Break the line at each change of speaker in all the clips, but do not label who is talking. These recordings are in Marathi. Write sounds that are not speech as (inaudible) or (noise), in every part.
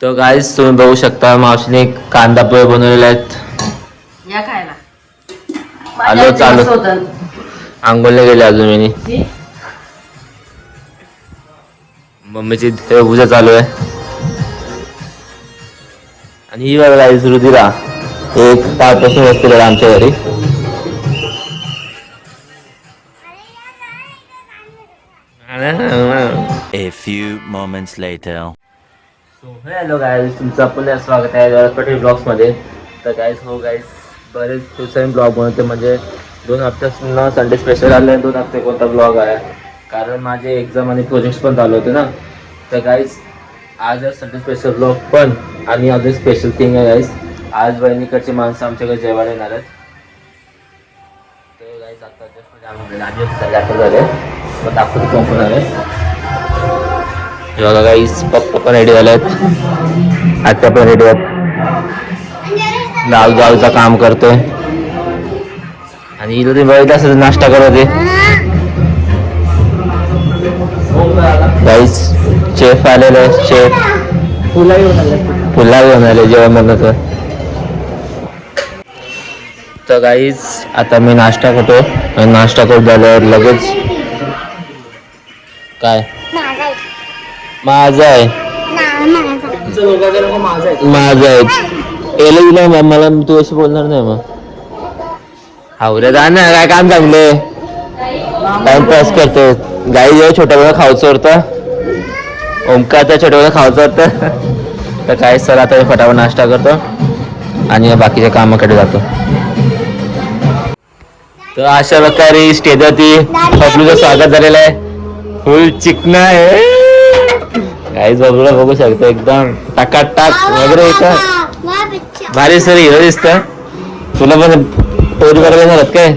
तर गाईज तुम्ही बघू शकता मावशीने कांदा पोहे बनवलेले आहेत.
या खायला.
आलो चालू. आंघोळला गेले अजून मी. मम्मीची पूजा चालू आहे. आणि ही बघा गाईज रुधिरा. एक पाचपासून बसतील आमच्या घरी.
A few moments later.
So hello guys तुमचं पुन्हा स्वागत आहे जरा पटेल ब्लॉग्समध्ये तर गाईज हो गाईज बरेच दिवसांनी ब्लॉग बनवते. म्हणजे दोन हप्त्यापासून संडे स्पेशल आले दोन हफ्ते कोणता ब्लॉग आहे. कारण माझे एक्झाम आणि प्रोजेक्ट्स पण चालू होते ना. तर गाईज आज संडे स्पेशल ब्लॉग पण आणि अजून स्पेशल थिंग आहे गाईज आज बहिणीकडची माणसं आमच्याकडे जेवायला येणार आहेत. तर गाईज आता just म्हणजे आम्ही झाले. मग दाखवतो कोण कोण आहे बघा गाईस पप्पा पण रेडी झालेत. आत्या पण रेडी आहेत. गाव गावचं काम करतोय. आणि इथं तुम्ही बघितलं असेल नाश्ता करत आहे. गाईस शेफ आलेले शेफ फुला घेऊन आले जेवण बनवतो. तर गाईज आता मी नाश्ता करतो. नाश्ता करत झाल्यावर लगेच काय? माझा आहे. माझा आहे. एलच नाही मॅम मला तू अशी बोलणार नाही मग. हावऱ्या जा ना काय काम चांगले? टाइमपास करतो गाई जेव्हा छोट्या वेळा खावचं होतं तर छोट्या वेळा खावचं होतं तर काय सर आता फटाफट नाश्ता करतो आणि बाकीच्या कामाकडे जातो. तर अशा प्रकारे स्टेजवरती पब्लूचं स्वागत झालेलं आहे. फुल चिकना आहे. काहीच बबलूला बघू शकतो एकदम टाकाटाक वगैरे येतं भारी सर हिरो दिसत तुला पण पोरी आहेत काय?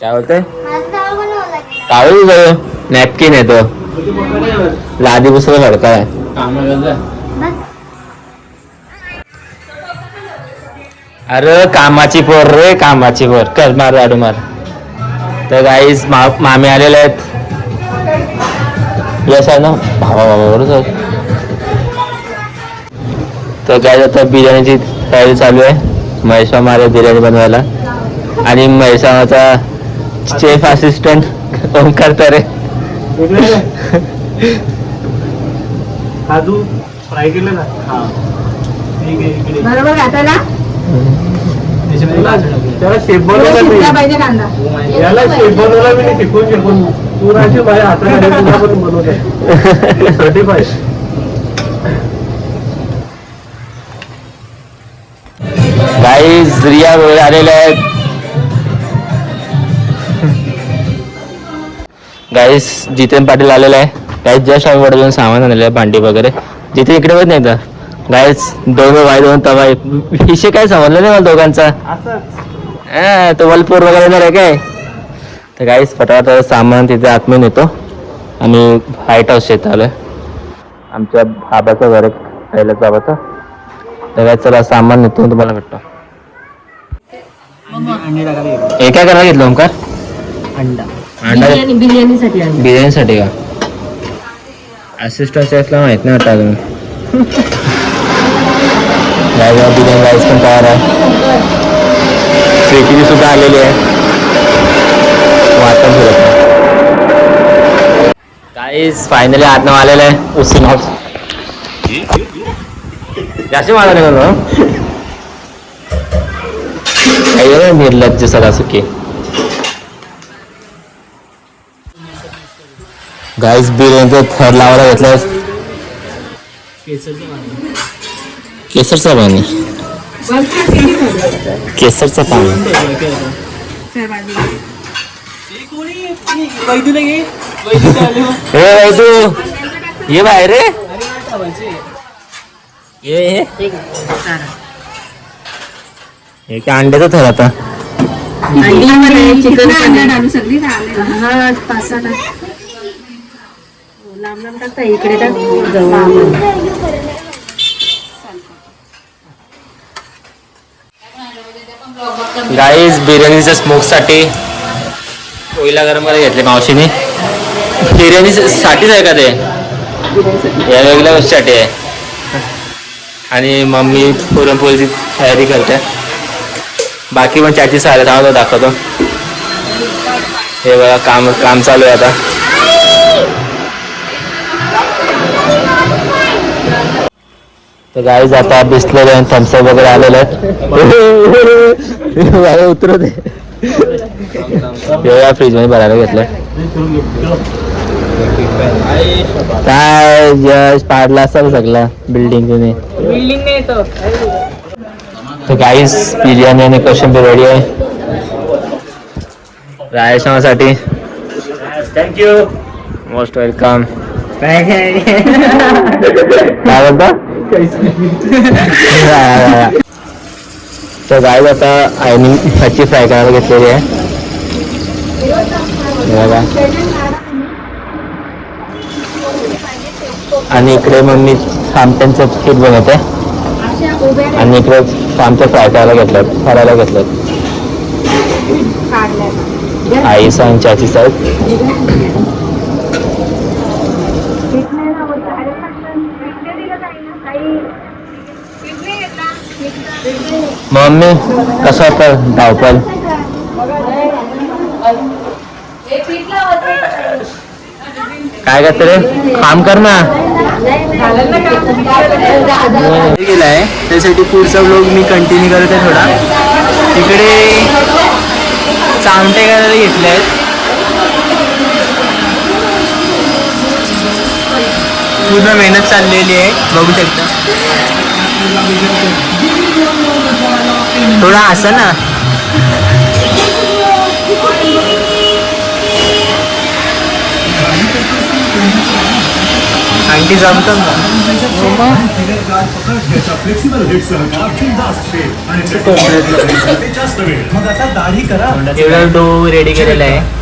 काय बोलतंय? काळू जाऊ नॅपकिन आहे तो. लादी फडका आहे अरे कामाची पोर रे कामाची पोर. कर मार आडू मार. तर गाईस मा मामी आलेले आहेत. यस आहे ना भावा भावा बरोबर. तर काय आता बिर्याणीची तयारी चालू आहे. महेश आले बिर्याणी बनवायला. आणि महेश मामाचा चेफ असिस्टंट ओमकार तरे
काजू फ्राय केले ना? हा. ठीक आहे इकडे
बरोबर घाताला
त्याला शेप बनवला
पाहिजे कांदा.
याला शेप बनवला मी शिकून शिकून. तू
गाईज रिया वगैरे आलेले आहेत. गाईस जितेन पाटील आलेला आहे. गाईस जस्ट आम्ही वडून सामान आणलेलं आहे भांडी वगैरे. जिथे इकडे होत नाही तर गाईस दोन बाय दोन तवा. विषय काय समजलं नाही मला दोघांचा? हा तुम्हाला पूर्ण वगैरे आहे काय? तर गाईस फटाफट सामान तिथे आतमध्ये नेतो. आणि व्हाईट हाऊस येत आलोय. आमच्या बाबाचं घर पहिल्याच बाबाचं. तर काय चला सामान नेतो तुम्हाला भेटतो. हे काय करायला घेतलं ओमकार
अंडा.
अंडा?
बिर्याणी बिर्याणीसाठी
का? असिस्टंट शेफला माहीत नाही वाटतं अजून. (laughs) बिर्याणी राईस पण तयार आहे. सुद्धा आलेली आहे. काहीच फायनली आतनं आलेलं आहे. उसून हाऊस जास्त मला नाही निर्लज्ज सदा सुखी गाईस बिर्याणीचा थर लावायला घेतलाय केसरचा पाणी. केसरचा पाणी. तू ये. बाहेर रे ये हे काय अंड्याचा थर आता.
चिकन आहे. हा, पाच सहा टाक. हो, लांब लांब टाकता इकडे टाक जवळ.
गाईज बिर्याणीच्या स्मोकसाठी कोयला गरम करायला घेतले मावशीने. बिर्याणी साठीच आहे का ते? या वेगळ्या गोष्टीसाठी आहे. आणि मम्मी पुरणपोळीची तयारी करते. बाकी पण चाची सारे थांबतो दाखवतो. हे बघा काम काम चालू आहे आता. तर गाईज आता बिसलेले थम्सअप वगैरे आलेले आहेत. (laughs) उतरू दे फ्रीज मध्ये भरायला घेतलं काय यश पाडला असेल सगळा बिल्डिंग तुम्ही
बिल्डिंग नाही येतो
तर गाईस बिर्याणी आणि कोशिंबीर रेडी आहे रायसमासाठी
थँक्यू
मोस्ट वेलकम काय बोलता तर गाईज आता आईने मच्छी फ्राय करायला घेतलेली आहे. बघा. आणि इकडे मम्मी आमट्यांचं पीठ बनवते. आणि इकडे आमचं फ्राय करायला घेतलं करायला घेतलं आई सांग चाची साहेब. मम्मी कसं होतं धावपल काय करते रे? काम कर ना.
गेलाय. त्यासाठी पुढचा ब्लॉग मी कंटिन्यू करत आहे थोडा. तिकडे चामटे करायला घेतले आहेत पूर्ण मेहनत चाललेली आहे. बघू शकता. थोडा असं ना आणखी जमतं ना एवढा डो रेडी केलेला आहे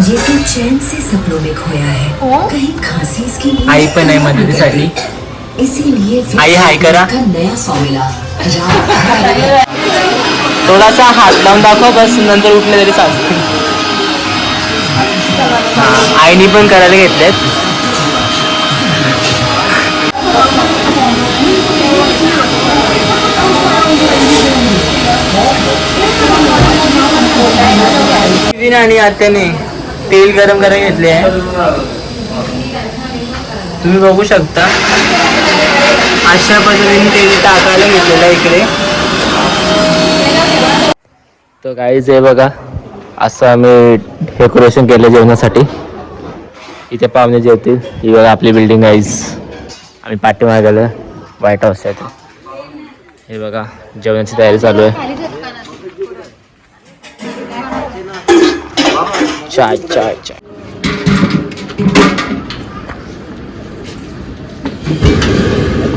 ये तो चैन से सपनों में खोया है कहीं खांसी इसकी
आई पण आहे मदतीसाठी
इसीलिए फिर
आई हाय करा.
का नया फॉर्मूला राम
थोडासा हात लावून दाखव बस नंतर उठले तरी चालते. हा, आईनी पण करायला घेतलेत. दीदीने आणि आत्याने तेल गरम करायला घेतले आहे. तुम्ही बघू शकता. अशा पद्धतीने ते टाकायला घेतलेलं आहे इकडे.
तर काहीच आहे बघा असं आम्ही डेकोरेशन केलं जेवणासाठी. इथे पाहुणे जेवतील ही बघा आपली बिल्डिंग आहेच आम्ही पाठीमागे गेलो व्हाईट हाऊस आहे ते. हे बघा जेवणाची तयारी चालू आहे. चाय चाय चाय.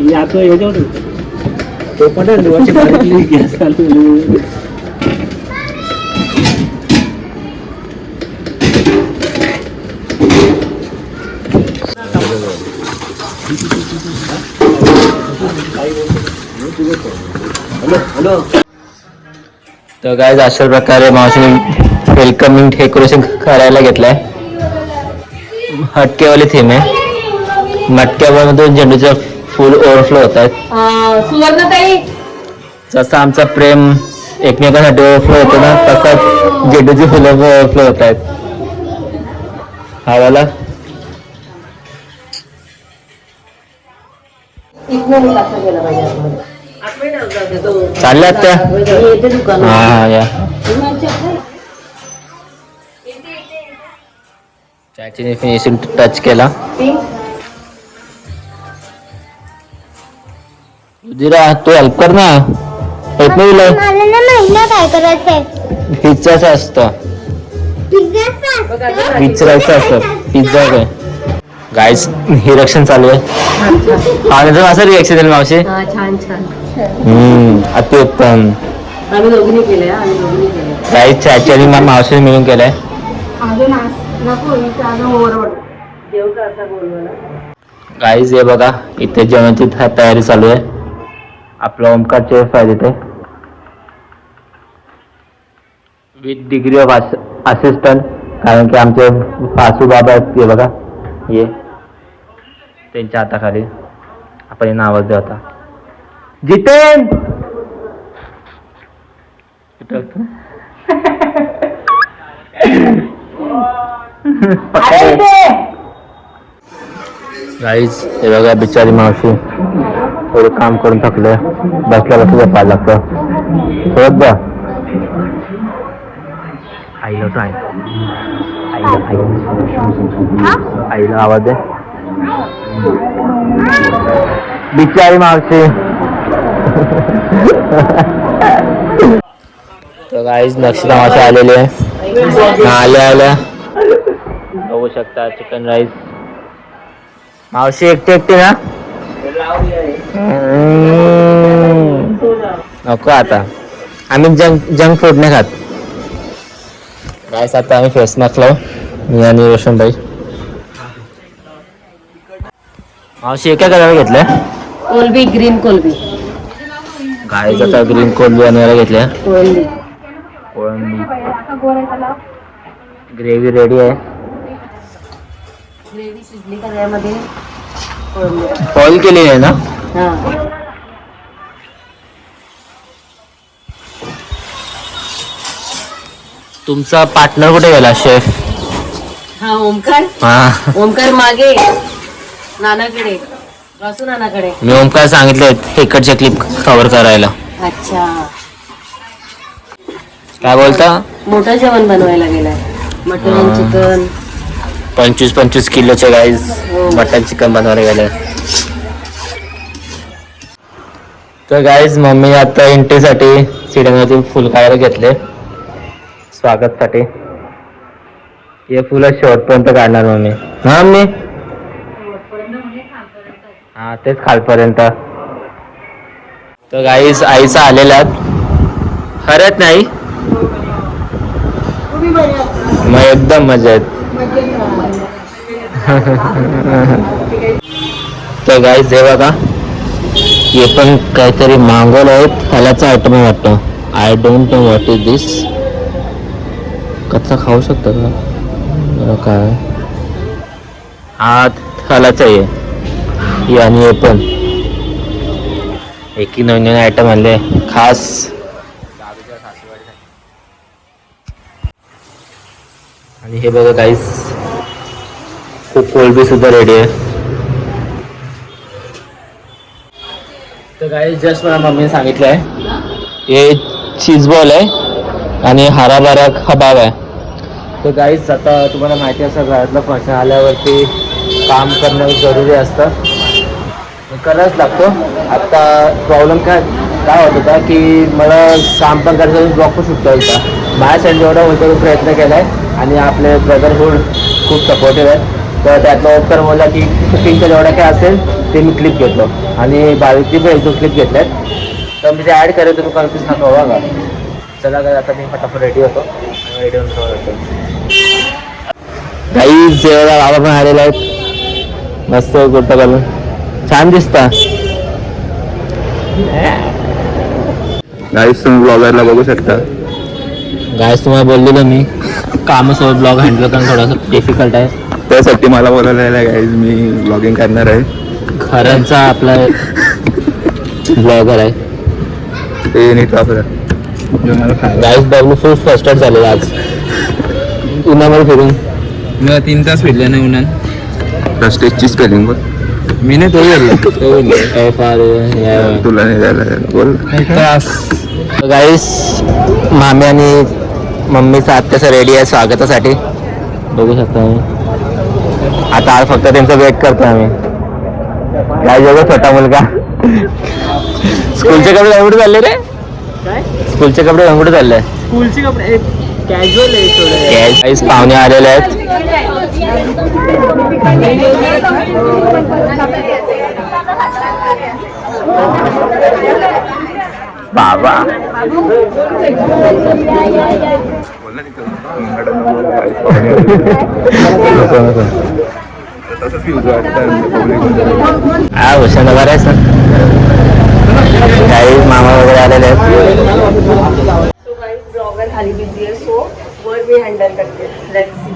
याचं ह्याच्यावर तो पण गॅस चालू
तर काय अशा प्रकारे मावशीने वेलकमिंग डेकोरेशन करायला घेतलंय. हटकेवाली थीम आहे. मटक्यामधून झेंडूचं फुल ओव्हरफ्लो होत आहेत.
सुवर्णताई?
जसं आमचं प्रेम एकमेकांसाठी ओव्हरफ्लो होतो ना तसंच झेंडूची फुलं ओव्हरफ्लो होत आहेत. हा वाला चालल्यात त्या हा हा या. फिनिशिंग टच केला. उदिरा तू हेल्प कर ना. येत नाही
मला ना महिना काय करायचंय?
पिझ्झाचं असतं.
पिझ्झाचा
विचारायचं असतं. पिझ्झा काय? गाईस हिरक्षण चालू आहे. पाण्याचं असं रिएक्शन येईल मावशी?
हा छान छान.
हम्म अतिउत्तम
आम्ही दोघींनी केलंय हा, आम्ही दोघींनी केलंय.
मावशीने मिळून केलंय.
बोलवला
गाईज हे बघा इथे जेवणाची था- तयारी चालू आहे. आपलं ओमकारचे फायदे ते. विथ डिग्री ऑफ असिस्टंट कारण की आमचे सासू बाबा आहेत ते बघा. ये त्यांच्या हाताखाली आपण आवाज द्या होता? जितेन? गाईज हे बघा बिचारी मावशी. थोडं काम करून थकले बसल्या बसल्या पाहायला लागतं. परत द्या आईला तो आहे आईला आईला आवाज दे. बिचारी मावशी. तर गाईज नक्षी मासे आलेले आहे. आल्या आल्या. बघू शकता चिकन राईस मावशी एकटी एकटी ना? नको आता. आम्ही जंक जंक फूड नाही खात. गायस आता आम्ही फेस मास्क लावू. मी आणि रोशनभाई मावशी एका कलर घेतल्या?
कोलबी ग्रीन कोलबी.
गायच आता ग्रीन कोलबी आणायला घेतल्या.
कोलबी.
कोळंबी ग्रेव्ही रेडी आहे.
ग्रेव्ही शिजली का त्यामध्ये?
बॉईल केलेली आहे ना? तुमचा पार्टनर कुठे गेला शेफ?
हा ओमकार?
हा.
ओमकार मागे. नानाकडे. नानाकडे.
मी ओमकार सांगितले इकडचे क्लिप कव्हर करायला.
अच्छा.
काय बोलता?
मोठं जेवण बनवायला गेलाय. Mutton chicken.
पंचवीस पंचवीस किलोचे गाईज
हो.
मटन चिकन बनवायला गेले. तर गाईज मम्मी आता एंट्रीसाठी सिडनवरती फुल काढायला घेतले. स्वागतसाठी. हे फुलं शेवटपर्यंत काढणार मम्मी. हा मम्मी? हा तेच खालपर्यंत. तर गाईज आईचा आलेला खरंच नाही? मग एकदम मजा येत. (laughs) तर गाईज हे बघा. हे पण काहीतरी मागवलं आहेत. ह्यालाच आयटम आहे वाटतं. I don't know what is this कच्चा खाऊ शकतात का? बरं काय? हा ह्यालाच आहे. आणि हे पण. एक नवीन नवीन आयटम आणले. खास. आणि हे बघा काहीच खूप कोलबी सुद्धा रेडी आहे. तर काही जस्ट मला मम्मीने सांगितलं आहे हे चीज बॉल आहे आणि हराभरा खबाब आहे. तर गाईज आता तुम्हाला माहिती असं घरातलं फंक्शन आल्यावरती काम करणं जरुरी असतं. करायच लागतो. आता प्रॉब्लेम काय काय होत होता की मला काम पण करायचं ब्लॉग पण सुटता होता. माझ्या साईड जेवढा होतो प्रयत्न केला आहे आणि आपले ब्रदरहूड खूप सपोर्टिव्ह आहेत तर त्यातला उत्तर बोलला की कुकिंगचं जेवढं काय असेल ते मी क्लिप घेतलो. आणि बावीसची पण एक दोन क्लिप घेतल्यात तर मी ते ॲड करेल तुम्ही कन्फ्युज नका का चला काय आता मी फटाफट रेडी होतो. आणि रेडी होऊन ठेवत होतो काही जेवढा बाबा पण आलेला आहेत. मस्त कुर्ता घालून छान दिसता.
गाईस तुम्ही ब्लॉगरला बघू शकता.
गायस तुम्हाला बोललेलो मी. कामासोबत ब्लॉग हँडल करणं थोडंसं डिफिकल्ट आहे.
त्यासाठी मला बोलायला गाईज मी ब्लॉगिंग करणार आहे.
खऱ्यांचा आपला ब्लॉगर आहे.
ते नीट वापरा.
गाईस बघून फुल फर्स्टेड झालेलं आज. उन्हामध्ये फिरून.
मी तीन तास फिरले नाही उन्हात.
प्लस्टिकची स्पेलिंग बोल.
मी नाही तो
ए फार या-
तुला नाही द्यायला बोल.
गाईस मामी आणि मम्मीचा आत्याचा रेडी आहे स्वागतासाठी? बघू शकता मी आता आज फक्त त्यांचा वेट करतो आम्ही. काय जेवढं छोटा मुलगा स्कूलचे कपडे कुठे चालले रे स्कूलचे कपडे कुठे चालले
स्कूलचे कपडे कॅज्युअल आहे थोडं
काहीच पाहुणे आलेले आहेत बाबा
तसंच वाटतं
हा हुशार करायचं काही मामा वगैरे आलेले आहेत.
ब्लॉगर खाली बिझी आहे सो वर मी हँडल करते. लेट्स सी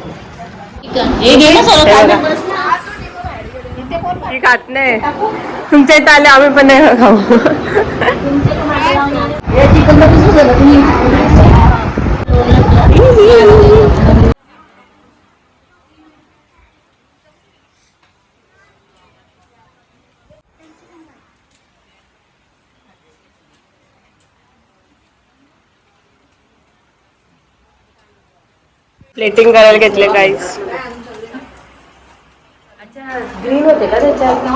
ती खात नाही. तुमच्या इथं आले आम्ही पण नाही खाऊ. प्लेटिंग करायला घेतले काहीच ग्रीन होते का त्याच्यात?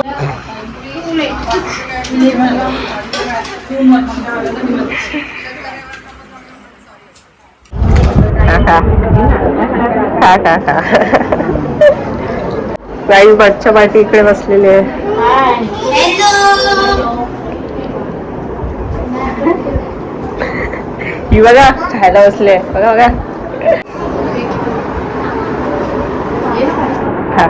काही बच्चा पार्टी इकडे बसलेली आहे. बघा खायला बसले. बघा बघा. (laughs)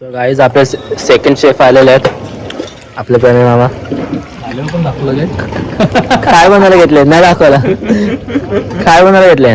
तर गाईज आपले सेकंड शेफ आलेले आहेत. आपले प्रणय मामा. (laughs) काय बनवायला घेतले नाही दाखवला. (laughs) काय बनवायला घेतले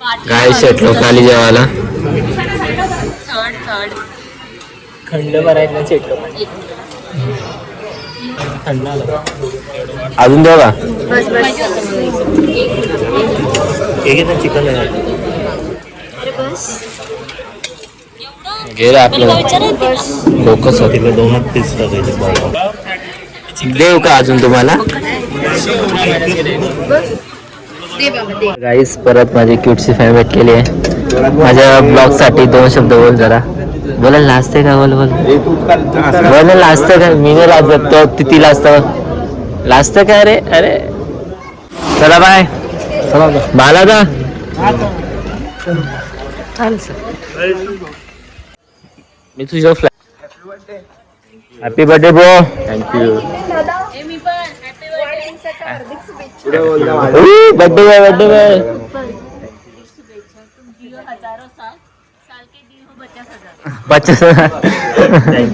काय शेटलो खाली जेवायला?
खंड भरायला चेटलो थंड आला.
अजून देऊ का घे रे आपलं. डोकंच होतं. देऊ का अजून तुम्हाला? गाईस परत माझी क्यूटची फॅन भेटलेली आहे. माझ्या ब्लॉगसाठी दोन शब्द बोल जरा. बोला लाजते का? बोल बोल. बोल लाजतं का? मी नाही लाजत तो. ती- ती लाजतं. लाजतं का? अरे अरे. चला बाय बाला दा मी तुझ्या flat happy birthday bro thank you birthday boy birthday boy. पचास.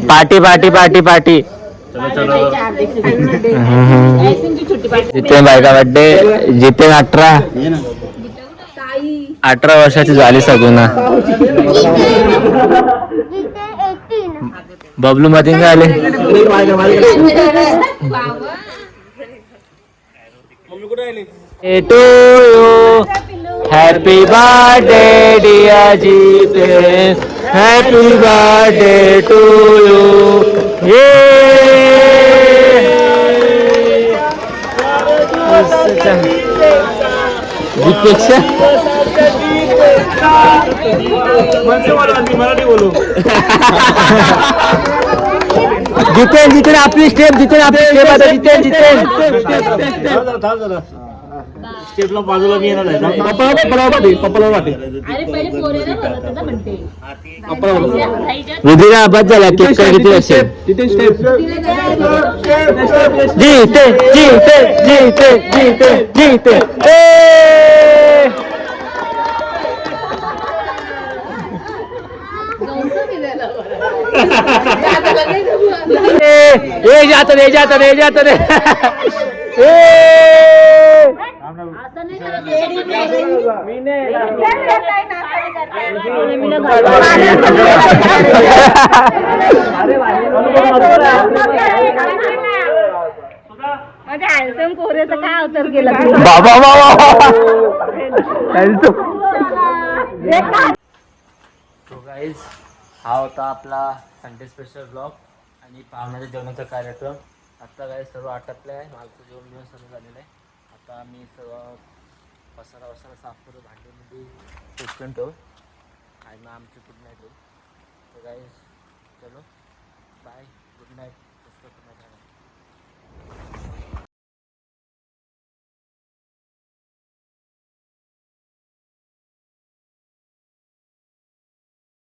Party party party party. Jiten बायका बर्थडे जितेन अठरा. अठरा वर्षाची झाली सगुना बबलू मध्ये आले? (laughs) To you. Happy birthday dear Jiten happy birthday to you ये जितपेक्षा जितेन जितेन आपली स्टेप जितेन आपली स्टेप आता जितेन जितेन
स्टेपला बाजूला मी येणार आहे पप्पा पप्पाला वाटे पप्पाला वाटे.
रुधिरा बस झाला केक काय किती असेल
तिथे स्टेप
जीते जीते जीते जीते जीते. ए! (laughs) ए, ए जात रे जात रे जात रे.
केला
बाबा बाबा
गाईज हा. होता आपला संडे स्पेशल ब्लॉग आणि पाहुण्याच्या जेवणाचा कार्यक्रम आत्ता काय सर्व आटपलं आहे. मागचं जेवण बिवण सर्व झालेलं आहे. आता मी सर्व पसारा वसारा साफ करू भांडीमध्ये उचलून ठेवू. आणि मग आमची गुड नाईट होईल तर काय चलो. Bye good night